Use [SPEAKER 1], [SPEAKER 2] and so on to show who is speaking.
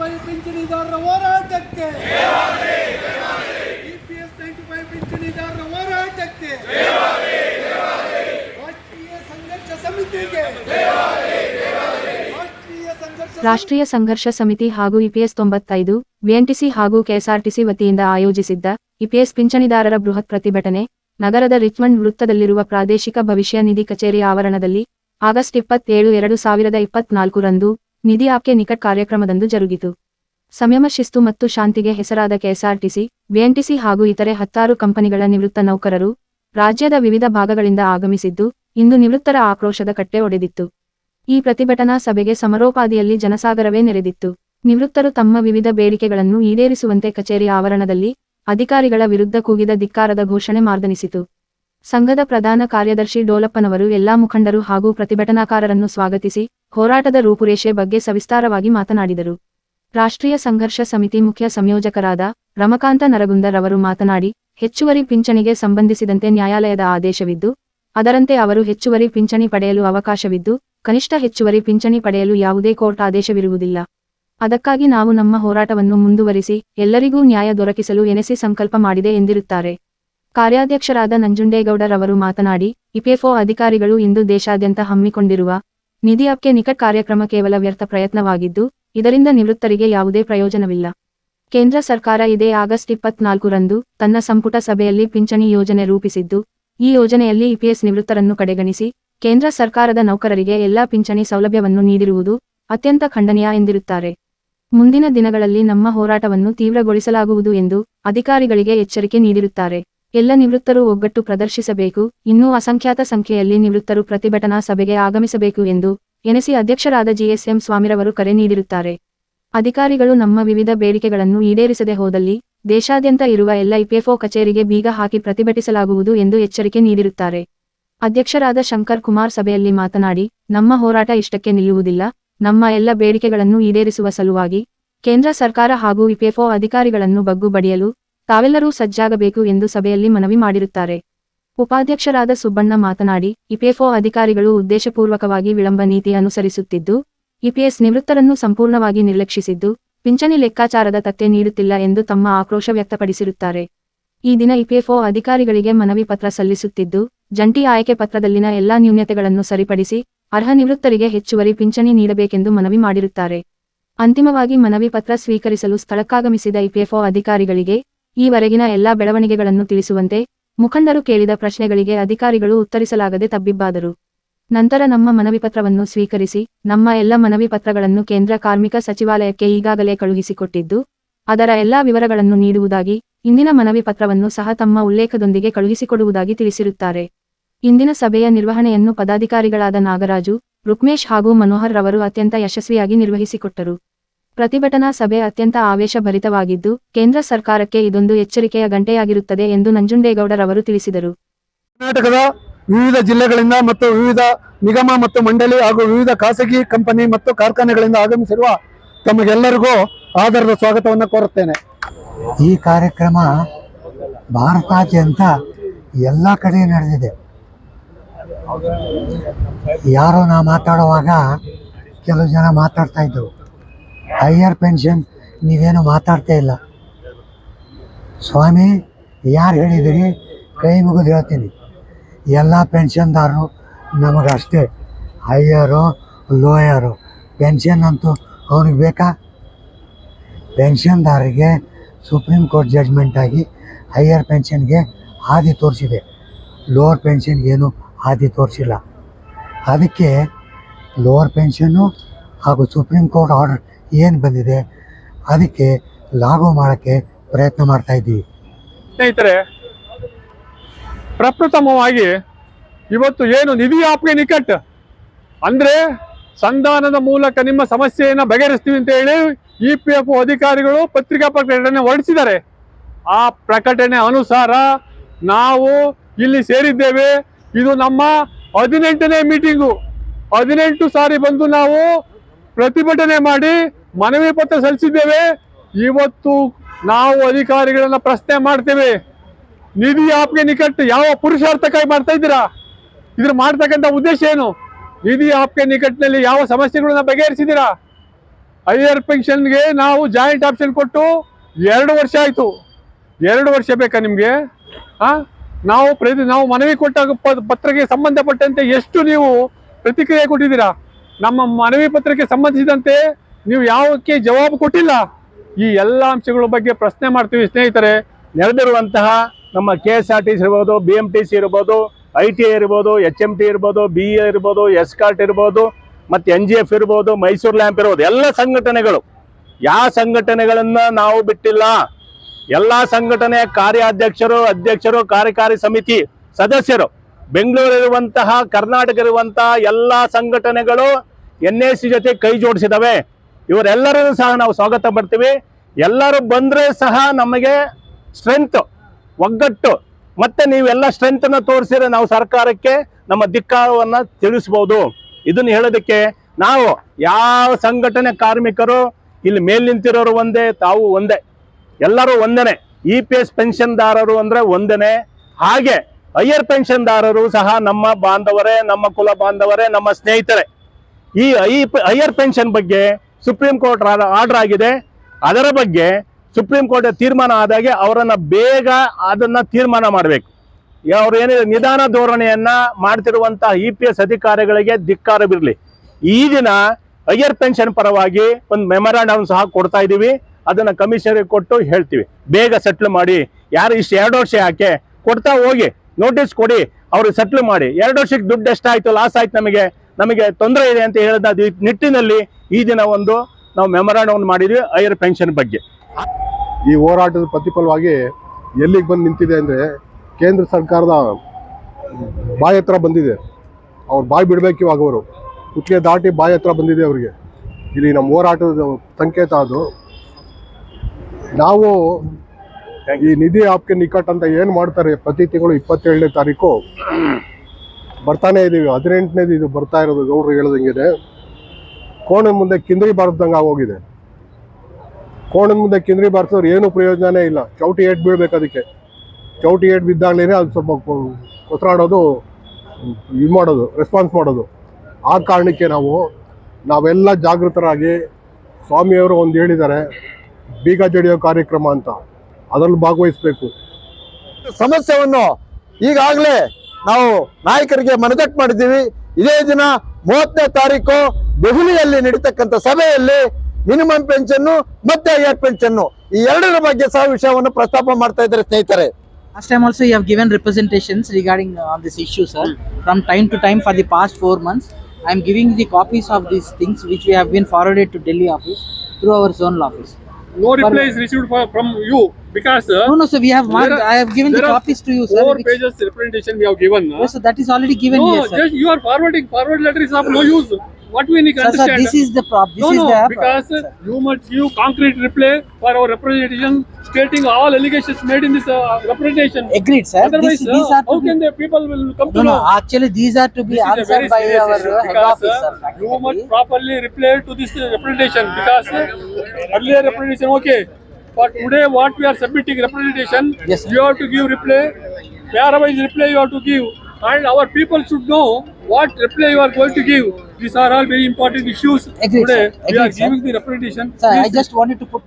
[SPEAKER 1] Five ಪಿಂಚಣಿದಾರರ ಹೋರಾಟಕ್ಕೆ. EPS five ಪಿಂಚಣಿದಾರರ ಹೋರಾಟಕ್ಕೆ. ರಾಷ್ಟ್ರೀಯ ಸಂಘರ್ಷ ಸಮಿತಿಗೆ.
[SPEAKER 2] ರಾಷ್ಟ್ರೀಯ ಸಂಘರ್ಷ ಸಮಿತಿ. ಹಾಗೂ ಇಪಿಎಸ್ ತೊಂಬತ್ತೈದು ವಿಎನ್ಟಿಸಿ ಹಾಗೂ ಕೆಎಸ್ಆರ್ಟಿಸಿ ವತಿಯಿಂದ ಆಯೋಜಿಸಿದ್ದ ಇಪಿಎಸ್ ಪಿಂಚಣಿದಾರರ ಬೃಹತ್ ಪ್ರತಿಭಟನೆ ನಗರದ ರಿಚ್ಮಂಡ್ ವೃತ್ತದಲ್ಲಿರುವ ಪ್ರಾದೇಶಿಕ ಭವಿಷ್ಯ ನಿಧಿ ಕಚೇರಿ ಆವರಣದಲ್ಲಿ ಆಗಸ್ಟ್ ಇಪ್ಪತ್ತೇಳು, ಎರಡು ಸಾವಿರದ ಇಪ್ಪತ್ನಾಲ್ಕರಂದು ನಿಧಿ ಆಪ್ಕೆ ನಿಕಟ್ ಕಾರ್ಯಕ್ರಮದಂದು ಜರುಗಿತು. ಸಂಯಮ, ಶಿಸ್ತು ಮತ್ತು ಶಾಂತಿಗೆ ಹೆಸರಾದ ಕೆಎಸ್ಆರ್ಟಿಸಿ, ಬಿಎನ್ಟಿಸಿ ಹಾಗೂ ಇತರೆ ಹತ್ತಾರು ಕಂಪನಿಗಳ ನಿವೃತ್ತ ನೌಕರರು ರಾಜ್ಯದ ವಿವಿಧ ಭಾಗಗಳಿಂದ ಆಗಮಿಸಿದ್ದು, ಇಂದು ನಿವೃತ್ತರ ಆಕ್ರೋಶದ ಕಟ್ಟೆ ಒಡೆದಿತ್ತು. ಈ ಪ್ರತಿಭಟನಾ ಸಭೆಗೆ ಸಮರೋಪಾದಿಯಲ್ಲಿ ಜನಸಾಗರವೇ ನೆರೆದಿತ್ತು. ನಿವೃತ್ತರು ತಮ್ಮ ವಿವಿಧ ಬೇಡಿಕೆಗಳನ್ನು ಈಡೇರಿಸುವಂತೆ ಕಚೇರಿ ಆವರಣದಲ್ಲಿ ಅಧಿಕಾರಿಗಳ ವಿರುದ್ಧ ಕೂಗಿದ ಧಿಕ್ಕಾರದ ಘೋಷಣೆ ಮಾರ್ದನಿಸಿತು. ಸಂಘದ ಪ್ರಧಾನ ಕಾರ್ಯದರ್ಶಿ ಡೋಲಪ್ಪನವರು ಎಲ್ಲಾ ಮುಖಂಡರು ಹಾಗೂ ಪ್ರತಿಭಟನಾಕಾರರನ್ನು ಸ್ವಾಗತಿಸಿ ಹೋರಾಟದ ರೂಪುರೇಷೆ ಬಗ್ಗೆ ಸವಿಸ್ತಾರವಾಗಿ ಮಾತನಾಡಿದರು. ರಾಷ್ಟ್ರೀಯ ಸಂಘರ್ಷ ಸಮಿತಿ ಮುಖ್ಯ ಸಂಯೋಜಕರಾದ ರಮಕಾಂತ ನರಗುಂದರ್ ಅವರು ಮಾತನಾಡಿ, ಹೆಚ್ಚುವರಿ ಪಿಂಚಣಿಗೆ ಸಂಬಂಧಿಸಿದಂತೆ ನ್ಯಾಯಾಲಯದ ಆದೇಶವಿದ್ದು, ಅದರಂತೆ ಅವರು ಹೆಚ್ಚುವರಿ ಪಿಂಚಣಿ ಪಡೆಯಲು ಅವಕಾಶವಿದ್ದು, ಕನಿಷ್ಠ ಹೆಚ್ಚುವರಿ ಪಿಂಚಣಿ ಪಡೆಯಲು ಯಾವುದೇ ಕೋರ್ಟ್ ಆದೇಶವಿರುವುದಿಲ್ಲ. ಅದಕ್ಕಾಗಿ ನಾವು ನಮ್ಮ ಹೋರಾಟವನ್ನು ಮುಂದುವರಿಸಿ, ಎಲ್ಲರಿಗೂ ನ್ಯಾಯ ದೊರಕಿಸಲು ಎನೆಸಿ ಸಂಕಲ್ಪ ಮಾಡಿದೆ ಎಂದಿರುತ್ತಾರೆ. ಕಾರ್ಯಾಧ್ಯಕ್ಷರಾದ ನಂಜುಂಡೇಗೌಡರ್ ಅವರು ಮಾತನಾಡಿ ಇಪಿಎಫ್ಒ ಅಧಿಕಾರಿಗಳು ಇಂದು ದೇಶಾದ್ಯಂತ ಹಮ್ಮಿಕೊಂಡಿರುವ ನಿಧಿ ಅಪ್ಗೆ ನಿಕಟ್ ಕಾರ್ಯಕ್ರಮ ಕೇವಲ ವ್ಯರ್ಥ ಪ್ರಯತ್ನವಾಗಿದ್ದು, ಇದರಿಂದ ನಿವೃತ್ತರಿಗೆ ಯಾವುದೇ ಪ್ರಯೋಜನವಿಲ್ಲ. ಕೇಂದ್ರ ಸರ್ಕಾರ ಇದೇ ಆಗಸ್ಟ್ ಇಪ್ಪತ್ನಾಲ್ಕರಂದು ತನ್ನ ಸಂಪುಟ ಸಭೆಯಲ್ಲಿ ಪಿಂಚಣಿ ಯೋಜನೆ ರೂಪಿಸಿದ್ದು, ಈ ಯೋಜನೆಯಲ್ಲಿ ಇಪಿಎಸ್ ನಿವೃತ್ತರನ್ನು ಕಡೆಗಣಿಸಿ, ಕೇಂದ್ರ ಸರ್ಕಾರದ ನೌಕರರಿಗೆ ಎಲ್ಲಾ ಪಿಂಚಣಿ ಸೌಲಭ್ಯವನ್ನು ನೀಡಿರುವುದು ಅತ್ಯಂತ ಖಂಡನೀಯ ಎಂದಿರುತ್ತಾರೆ. ಮುಂದಿನ ದಿನಗಳಲ್ಲಿ ನಮ್ಮ ಹೋರಾಟವನ್ನು ತೀವ್ರಗೊಳಿಸಲಾಗುವುದು ಎಂದು ಅಧಿಕಾರಿಗಳಿಗೆ ಎಚ್ಚರಿಕೆ ನೀಡಿರುತ್ತಾರೆ. ಎಲ್ಲ ನಿವೃತ್ತರು ಒಗ್ಗಟ್ಟು ಪ್ರದರ್ಶಿಸಬೇಕು, ಇನ್ನೂ ಅಸಂಖ್ಯಾತ ಸಂಖ್ಯೆಯಲ್ಲಿ ನಿವೃತ್ತರು ಪ್ರತಿಭಟನಾ ಸಭೆಗೆ ಆಗಮಿಸಬೇಕು ಎಂದು ಎನಸಿ ಅಧ್ಯಕ್ಷರಾದ ಜಿಎಸ್ಎಂ ಸ್ವಾಮಿರವರು ಕರೆ ನೀಡಿರುತ್ತಾರೆ. ಅಧಿಕಾರಿಗಳು ನಮ್ಮ ವಿವಿಧ ಬೇಡಿಕೆಗಳನ್ನು ಈಡೇರಿಸದೆ ಹೋದಲ್ಲಿ ದೇಶಾದ್ಯಂತ ಇರುವ ಎಲ್ಲ ಇಪಿಎಫ್ಒ ಕಚೇರಿಗೆ ಬೀಗ ಹಾಕಿ ಪ್ರತಿಭಟಿಸಲಾಗುವುದು ಎಂದು ಎಚ್ಚರಿಕೆ ನೀಡಿರುತ್ತಾರೆ. ಅಧ್ಯಕ್ಷರಾದ ಶಂಕರ್ ಕುಮಾರ್ ಸಭೆಯಲ್ಲಿ ಮಾತನಾಡಿ, ನಮ್ಮ ಹೋರಾಟ ಇಷ್ಟಕ್ಕೆ ನಿಲ್ಲುವುದಿಲ್ಲ, ನಮ್ಮ ಎಲ್ಲ ಬೇಡಿಕೆಗಳನ್ನು ಈಡೇರಿಸುವ ಸಲುವಾಗಿ ಕೇಂದ್ರ ಸರ್ಕಾರ ಹಾಗೂ ಇಪಿಎಫ್ಒ ಅಧಿಕಾರಿಗಳನ್ನು ಬಗ್ಗು ಬಡಿಯಲು ತಾವೆಲ್ಲರೂ ಸಜ್ಜಾಗಬೇಕು ಎಂದು ಸಭೆಯಲ್ಲಿ ಮನವಿ ಮಾಡಿರುತ್ತಾರೆ. ಉಪಾಧ್ಯಕ್ಷರಾದ ಸುಬ್ಬಣ್ಣ ಮಾತನಾಡಿ ಇಪಿಎಫ್ಒ ಅಧಿಕಾರಿಗಳು ಉದ್ದೇಶಪೂರ್ವಕವಾಗಿ ವಿಳಂಬ ನೀತಿ ಅನುಸರಿಸುತ್ತಿದ್ದು ಇಪಿಎಸ್ ನಿವೃತ್ತರನ್ನು ಸಂಪೂರ್ಣವಾಗಿ ನಿರ್ಲಕ್ಷಿಸಿದ್ದು, ಪಿಂಚಣಿ ಲೆಕ್ಕಾಚಾರದ ತತ್ತೆ ನೀಡುತ್ತಿಲ್ಲ ಎಂದು ತಮ್ಮ ಆಕ್ರೋಶ ವ್ಯಕ್ತಪಡಿಸಿರುತ್ತಾರೆ. ಈ ದಿನ ಇಪಿಎಫ್ಒ ಅಧಿಕಾರಿಗಳಿಗೆ ಮನವಿ ಪತ್ರ ಸಲ್ಲಿಸುತ್ತಿದ್ದು, ಜಂಟಿ ಆಯ್ಕೆ ಪತ್ರದಲ್ಲಿನ ಎಲ್ಲಾ ನ್ಯೂನ್ಯತೆಗಳನ್ನು ಸರಿಪಡಿಸಿ, ಅರ್ಹ ನಿವೃತ್ತರಿಗೆ ಹೆಚ್ಚುವರಿ ಪಿಂಚಣಿ ನೀಡಬೇಕೆಂದು ಮನವಿ ಮಾಡಿರುತ್ತಾರೆ. ಅಂತಿಮವಾಗಿ ಮನವಿ ಪತ್ರ ಸ್ವೀಕರಿಸಲು ಸ್ಥಳಕ್ಕಾಗಮಿಸಿದ ಇಪಿಎಫ್ಒ ಅಧಿಕಾರಿಗಳಿಗೆ ಈವರೆಗಿನ ಎಲ್ಲಾ ಬೆಳವಣಿಗೆಗಳನ್ನು ತಿಳಿಸುವಂತೆ ಮುಖಂಡರು ಕೇಳಿದ ಪ್ರಶ್ನೆಗಳಿಗೆ ಅಧಿಕಾರಿಗಳು ಉತ್ತರಿಸಲಾಗದೆ ತಬ್ಬಿಬ್ಬಾದರು. ನಂತರ ನಮ್ಮ ಮನವಿ ಪತ್ರವನ್ನು ಸ್ವೀಕರಿಸಿ, ನಮ್ಮ ಎಲ್ಲ ಮನವಿ ಪತ್ರಗಳನ್ನು ಕೇಂದ್ರ ಕಾರ್ಮಿಕ ಸಚಿವಾಲಯಕ್ಕೆ ಈಗಾಗಲೇ ಕಳುಹಿಸಿಕೊಟ್ಟಿದ್ದು, ಅದರ ಎಲ್ಲಾ ವಿವರಗಳನ್ನು ನೀಡುವುದಾಗಿ ಇಂದಿನ ಮನವಿ ಪತ್ರವನ್ನು ಸಹ ತಮ್ಮ ಉಲ್ಲೇಖದೊಂದಿಗೆ ಕಳುಹಿಸಿಕೊಡುವುದಾಗಿ ತಿಳಿಸಿರುತ್ತಾರೆ. ಇಂದಿನ ಸಭೆಯ ನಿರ್ವಹಣೆಯನ್ನು ಪದಾಧಿಕಾರಿಗಳಾದ ನಾಗರಾಜು, ರುಕ್ಮೇಶ್ ಹಾಗೂ ಮನೋಹರ್ ರವರು ಅತ್ಯಂತ ಯಶಸ್ವಿಯಾಗಿ ನಿರ್ವಹಿಸಿಕೊಟ್ಟರು. ಪ್ರತಿಭಟನಾ ಸಭೆ ಅತ್ಯಂತ ಆವೇಶಭರಿತವಾಗಿದ್ದು ಕೇಂದ್ರ ಸರ್ಕಾರಕ್ಕೆ ಇದೊಂದು ಎಚ್ಚರಿಕೆಯ ಗಂಟೆಯಾಗಿರುತ್ತದೆ ಎಂದು ನಂಜುಂಡೇಗೌಡರವರು ತಿಳಿಸಿದರು.
[SPEAKER 3] ಕರ್ನಾಟಕದ ವಿವಿಧ ಜಿಲ್ಲೆಗಳಿಂದ ಮತ್ತು ವಿವಿಧ ನಿಗಮ ಮತ್ತು ಮಂಡಳಿ ಹಾಗೂ ವಿವಿಧ ಖಾಸಗಿ ಕಂಪನಿ ಮತ್ತು ಕಾರ್ಖಾನೆಗಳಿಂದ ಆಗಮಿಸಿರುವ ತಮಗೆಲ್ಲರಿಗೂ ಆಧಾರದ ಸ್ವಾಗತವನ್ನು ಕೋರುತ್ತೇನೆ.
[SPEAKER 4] ಈ ಕಾರ್ಯಕ್ರಮ ಭಾರತಾದ್ಯಂತ ಎಲ್ಲ ಕಡೆ ನಡೆದಿದೆ. ಯಾರೋ ನಾ ಮಾತಾಡುವಾಗ ಕೆಲವು ಜನ ಮಾತಾಡ್ತಾ ಇದ್ರು ಹೈಯರ್ ಪೆನ್ಷನ್, ನೀವೇನು ಮಾತಾಡ್ತಾ ಇಲ್ಲ. ಸ್ವಾಮಿ, ಯಾರು ಹೇಳಿದಿರಿ? ಕೈ ಮುಗಿದು ಹೇಳ್ತೀನಿ. ಎಲ್ಲ ಪೆನ್ಷನ್ದಾರರು ನಮಗಷ್ಟೇ. ಹೈಯರು, ಲೋಯರು, ಪೆನ್ಷನ್ ಅಂತೂ ಅವ್ರಿಗೆ ಬೇಕಾ? ಪೆನ್ಷನ್ದಾರರಿಗೆ ಸುಪ್ರೀಂ ಕೋರ್ಟ್ ಜಡ್ಜ್ಮೆಂಟ್ ಹೈಯರ್ ಪೆನ್ಷನ್ಗೆ ಹಾದಿ ತೋರಿಸಿದೆ. ಲೋವರ್ ಪೆನ್ಷನ್ಗೇನು ಹಾದಿ ತೋರಿಸಿಲ್ಲ. ಅದಕ್ಕೆ ಲೋವರ್ ಪೆನ್ಷನ್ನು ಹಾಗೂ ಸುಪ್ರೀಂ ಕೋರ್ಟ್ ಆರ್ಡರ್ ಏನು ಬಂದಿದೆ? ಅದಕ್ಕೆ ಲಾಭ ಮಾಡೋಕ್ಕೆ ಪ್ರಯತ್ನ ಮಾಡ್ತಾ ಇದ್ದೀವಿ.
[SPEAKER 5] ಸ್ನೇಹಿತರೆ, ಪ್ರಪ್ರಥಮವಾಗಿ ಇವತ್ತು ಏನು ನಿಧಿ ಆಪ್ಗೆ ನಿಕಟ್? ಅಂದ್ರೆ ಸಂಧಾನದ ಮೂಲಕ ನಿಮ್ಮ ಸಮಸ್ಯೆಯನ್ನು ಬಗೆಹರಿಸ್ತೀವಿ ಅಂತ ಹೇಳಿ ಇ ಪಿ ಎಫ್ ಅಧಿಕಾರಿಗಳು ಪತ್ರಿಕಾ ಪ್ರಕಟಣೆ ಹೊರಡಿಸಿದ್ದಾರೆ. ಆ ಪ್ರಕಟಣೆ ಅನುಸಾರ ನಾವು ಇಲ್ಲಿ ಸೇರಿದ್ದೇವೆ. ಇದು ನಮ್ಮ ಹದಿನೆಂಟನೇ ಮೀಟಿಂಗು. ಹದಿನೆಂಟು ಸಾರಿ ಬಂದು ನಾವು ಪ್ರತಿಭಟನೆ ಮಾಡಿ ಮನವಿ ಪತ್ರ ಸಲ್ಲಿಸಿದ್ದೇವೆ. ಇವತ್ತು ನಾವು ಅಧಿಕಾರಿಗಳನ್ನ ಪ್ರಶ್ನೆ ಮಾಡ್ತೇವೆ. ನಿಧಿ ಆಪ್ಗೆ ನಿಕಟ್ ಯಾವ ಪುರುಷಾರ್ಥಕ್ಕಾಗಿ ಮಾಡ್ತಾ ಇದ್ದೀರಾ? ಇದ್ರ ಮಾಡ್ತಕ್ಕಂಥ ಉದ್ದೇಶ ಏನು? ನಿಧಿ ಆಪ್ಗೆ ನಿಕಟ್ನಲ್ಲಿ ಯಾವ ಸಮಸ್ಯೆಗಳನ್ನ ಬಗೆಹರಿಸಿದ್ದೀರಾ? ಹೈಯರ್ ಪೆನ್ಷನ್ಗೆ ನಾವು ಜಾಯಿಂಟ್ ಆಪ್ಷನ್ ಕೊಟ್ಟು ಎರಡು ವರ್ಷ ಆಯ್ತು. ಎರಡು ವರ್ಷ ಬೇಕಾ ನಿಮಗೆ? ಆ? ನಾವು ಪ್ರತಿ ನಾವು ಮನವಿ ಕೊಟ್ಟಾಗ ಪತ್ರಕ್ಕೆ ಸಂಬಂಧಪಟ್ಟಂತೆ ಎಷ್ಟು ನೀವು ಪ್ರತಿಕ್ರಿಯೆ ಕೊಟ್ಟಿದ್ದೀರಾ? ನಮ್ಮ ಮನವಿ ಪತ್ರಕ್ಕೆ ಸಂಬಂಧಿಸಿದಂತೆ ನೀವು ಯಾವಕ್ಕೆ ಜವಾಬು ಕೊಟ್ಟಿಲ್ಲ. ಈ ಎಲ್ಲ ಅಂಶಗಳ ಬಗ್ಗೆ ಪ್ರಶ್ನೆ ಮಾಡ್ತೀವಿ ಸ್ನೇಹಿತರೆ.
[SPEAKER 6] ನೆರೆದಿರುವಂತಹ ನಮ್ಮ K S R T C ಇರ್ಬೋದು, ಬಿ ಎಂ ಟಿ ಸಿ ಇರ್ಬೋದು, ಐ ಟಿ ಐ ಇರ್ಬೋದು, ಎಚ್ ಎಂ ಟಿ ಇರ್ಬೋದು, ಬಿ ಎ ಇರ್ಬೋದು, ಎಸ್ ಕಾರ್ಟ್ ಇರ್ಬೋದು, ಮತ್ತು ಎನ್ ಜಿ ಎಫ್ ಇರ್ಬೋದು, ಮೈಸೂರು ಲ್ಯಾಂಪ್ ಇರ್ಬೋದು, ಎಲ್ಲ ಸಂಘಟನೆಗಳು. ಯಾವ ಸಂಘಟನೆಗಳನ್ನು ನಾವು ಬಿಟ್ಟಿಲ್ಲ. ಎಲ್ಲ ಸಂಘಟನೆ ಕಾರ್ಯಾಧ್ಯಕ್ಷರು, ಅಧ್ಯಕ್ಷರು, ಕಾರ್ಯಕಾರಿ ಸಮಿತಿ ಸದಸ್ಯರು, ಬೆಂಗಳೂರಿರುವಂತಹ ಕರ್ನಾಟಕ ಇರುವಂತಹ ಎಲ್ಲ ಸಂಘಟನೆಗಳು ಎನ್ ಎ ಸಿ ಜೊತೆ ಕೈ ಜೋಡಿಸಿದವೆ. ಇವರೆಲ್ಲರೂ ಸಹ ನಾವು ಸ್ವಾಗತ ಪಡ್ತೀವಿ ಎಲ್ಲರೂ ಬಂದರೆ ಸಹ ನಮಗೆ ಸ್ಟ್ರೆಂತ್ ಒಗ್ಗಟ್ಟು, ಮತ್ತೆ ನೀವೆಲ್ಲ ಸ್ಟ್ರೆಂತನ್ನು ತೋರಿಸಿದ್ರೆ ನಾವು ಸರ್ಕಾರಕ್ಕೆ ನಮ್ಮ ಧಿಕ್ಕಾರವನ್ನು ತಿಳಿಸ್ಬೋದು. ಇದನ್ನು ಹೇಳೋದಕ್ಕೆ ನಾವು ಯಾವ ಸಂಘಟನೆ ಕಾರ್ಮಿಕರು ಇಲ್ಲಿ ಮೇಲ್ ನಿಂತಿರೋರು ಒಂದೇ, ತಾವು ಒಂದೇ. ಎಲ್ಲರೂ ಒಂದೇನೆ. ಇ ಪಿ ಎಸ್ ಪೆನ್ಷನ್ದಾರರು ಅಂದ್ರೆ ಒಂದೇನೆ. ಹಾಗೆ ಹೈಯರ್ ಪೆನ್ಷನ್ದಾರರು ಸಹ ನಮ್ಮ ಬಾಂಧವರೇ, ನಮ್ಮ ಕುಲ ಬಾಂಧವರೇ, ನಮ್ಮ ಸ್ನೇಹಿತರೇ. ಈ ಐ ಹೈಯರ್ ಪೆನ್ಷನ್ ಬಗ್ಗೆ ಸುಪ್ರೀಂ ಕೋರ್ಟ್ ಆರ್ಡರ್ ಆಗಿದೆ. ಅದರ ಬಗ್ಗೆ ಸುಪ್ರೀಂ ಕೋರ್ಟ್ ತೀರ್ಮಾನ ಆದಾಗೆ ಅವರನ್ನ ಬೇಗ ಅದನ್ನ ತೀರ್ಮಾನ ಮಾಡಬೇಕು. ಅವ್ರು ಏನಿದೆ, ನಿಧಾನ ಧೋರಣೆಯನ್ನ ಮಾಡ್ತಿರುವಂತಹ ಇ ಪಿ ಎಸ್ ಅಧಿಕಾರಿಗಳಿಗೆ ಧಿಕ್ಕಾರವಿರಲಿ ಈ ದಿನ ಹೈಯರ್ ಪೆನ್ಷನ್ ಪರವಾಗಿ ಒಂದು ಮೆಮೊರಾಂಡಮ್ ಸಹ ಕೊಡ್ತಾ ಇದೀವಿ. ಅದನ್ನ ಕಮಿಷನರಿಗೆ ಕೊಟ್ಟು ಹೇಳ್ತೀವಿ. ಬೇಗ ಸೆಟ್ಲ್ ಮಾಡಿ. ಯಾರು ಇಷ್ಟು ಎರಡು ವರ್ಷ ಯಾಕೆ? ಕೊಡ್ತಾ ಹೋಗಿ. ನೋಟಿಸ್ ಕೊಡಿ. ಅವ್ರಿಗೆ ಸೆಟ್ಲ್ ಮಾಡಿ. ಎರಡು ವರ್ಷಕ್ಕೆ ದುಡ್ಡು ಎಷ್ಟಾಯ್ತು? ಲಾಸ್ ಆಯ್ತು ನಮಗೆ. ನಮಗೆ ತೊಂದರೆ ಇದೆ ಅಂತ ಹೇಳಿದ ನಿಟ್ಟಿನಲ್ಲಿ ಈ ದಿನ ಒಂದು ನಾವು ಮೆಮೊರಾಂಡಮ್ ಮಾಡಿದ್ವಿ ಹೈಯರ್ ಪೆನ್ಷನ್ ಬಗ್ಗೆ.
[SPEAKER 7] ಈ ಹೋರಾಟದ ಪ್ರತಿಫಲವಾಗಿ ಎಲ್ಲಿಗೆ ಬಂದು ನಿಂತಿದೆ ಅಂದರೆ ಕೇಂದ್ರ ಸರ್ಕಾರದ ಬಾಯಿ ಹತ್ರ ಬಂದಿದೆ. ಅವ್ರು ಬಾಯಿ ಬಿಡಬೇಕು ಇವಾಗ ಅವರು. ಕುತ್ತಿಗೆ ದಾಟಿ ಬಾಯಿ ಹತ್ರ ಬಂದಿದೆ ಅವರಿಗೆ. ಇಲ್ಲಿ ನಮ್ಮ ಹೋರಾಟದ ಸಂಕೇತ ಅದು. ನಾವು ಈ ನಿಧಿ ಆಪ್ಕೆ ನಿಕಟ್ ಅಂತ ಏನು ಮಾಡ್ತಾರೆ ಪ್ರತಿ ತಿಂಗಳು ಇಪ್ಪತ್ತೇಳನೇ ತಾರೀಕು ಬರ್ತಾನೆ ಇದೀವಿ. ಹದಿನೆಂಟನೇದು ಇದು ಬರ್ತಾ ಇರೋದು, ಗೌಡ್ರು ಹೇಳ್ದಂಗೆ ಕೋಣ ಮುಂದೆ ಕಿಂದ್ರಿ ಬಾರದಂಗೆ ಆಗೋಗಿದೆ. ಕೋಣದ ಮುಂದೆ ಕಿಂದ್ರಿ ಬಾರಿಸೋರು ಏನು ಪ್ರಯೋಜನವೇ ಇಲ್ಲ. ಚೌಟಿ ಏಟ್ ಬೀಳ್ಬೇಕು ಅದಕ್ಕೆ. ಚೌಟಿ ಏಟ್ ಬಿದ್ದಾಗಲೇ ಅದು ಸ್ವಲ್ಪ ಕೊಸರಾಡೋದು ಇದು ಮಾಡೋದು ರೆಸ್ಪಾನ್ಸ್ ಮಾಡೋದು. ಆ ಕಾರಣಕ್ಕೆ ನಾವು, ನಾವೆಲ್ಲ ಜಾಗೃತರಾಗಿ ಸ್ವಾಮಿಯವರು ಒಂದು ಹೇಳಿದ್ದಾರೆ, ಬೀಗ ಜಡಿಯೋ ಕಾರ್ಯಕ್ರಮ ಅಂತ. ಅದರಲ್ಲಿ ಭಾಗವಹಿಸಬೇಕು.
[SPEAKER 3] ಸಮಸ್ಯೆಯನ್ನು ಈಗಾಗಲೇ ನಾವು ನಾಯಕರಿಗೆ ಮನದಟ್ಟು ಮಾಡಿದ್ದೀವಿ ಇದೇ ದಿನ ಮೂವತ್ತನೇ ತಾರೀಕು ದೆಹಲಿಯಲ್ಲಿ ನಡೀತಕ್ಕಂಥ ಸಭೆಯಲ್ಲಿ ಮಿನಿಮಮ್ ಪೆನ್ಷನ್ ಮತ್ತೆ ಹೈಯರ್ ಪೆನ್ಷನ್ ಈ ಎರಡರ ಬಗ್ಗೆ ಸಹ ವಿಷಯವನ್ನು ಪ್ರಸ್ತಾಪ ಮಾಡ್ತಾ ಇದ್ದಾರೆ ಸ್ನೇಹಿತರೆ
[SPEAKER 8] Last time also you have given representations regarding uh, on this issue, sir. From time to time for the past four months, I am giving the copies of these things which we have been forwarded to Delhi office through our zonal office.
[SPEAKER 5] no reply is received from you because uh,
[SPEAKER 8] no no sir we have marked
[SPEAKER 5] are,
[SPEAKER 8] I have given the copies to you sir
[SPEAKER 5] four
[SPEAKER 8] which,
[SPEAKER 5] pages representation we have given
[SPEAKER 8] uh, no, sir that is already given
[SPEAKER 5] no,
[SPEAKER 8] here,
[SPEAKER 5] just you are forwarding forward letter is of no use. What we need to
[SPEAKER 8] understand sir, this is the problem
[SPEAKER 5] no, no,
[SPEAKER 8] the
[SPEAKER 5] because
[SPEAKER 8] uh, problem,
[SPEAKER 5] you must give concrete reply for our representation stating all allegations made in this uh, representation.
[SPEAKER 8] Agreed sir.
[SPEAKER 5] Otherwise
[SPEAKER 8] this, these
[SPEAKER 5] uh,
[SPEAKER 8] are
[SPEAKER 5] how can the people will come
[SPEAKER 8] no,
[SPEAKER 5] to
[SPEAKER 8] no,
[SPEAKER 5] know?
[SPEAKER 8] actually these are to be
[SPEAKER 5] this
[SPEAKER 8] answered by our uh, head office sir,
[SPEAKER 5] you must properly reply to this representation because earlier representation okay, but today what we are submitting representation,
[SPEAKER 8] Yes,
[SPEAKER 5] you have to give reply. Pairwise reply you have to give, and our people should know what reply you are going to give. These are all very important issues.
[SPEAKER 8] Agreed,
[SPEAKER 5] today we are
[SPEAKER 8] sir.
[SPEAKER 5] giving the representation.
[SPEAKER 8] Sir, I just wanted to put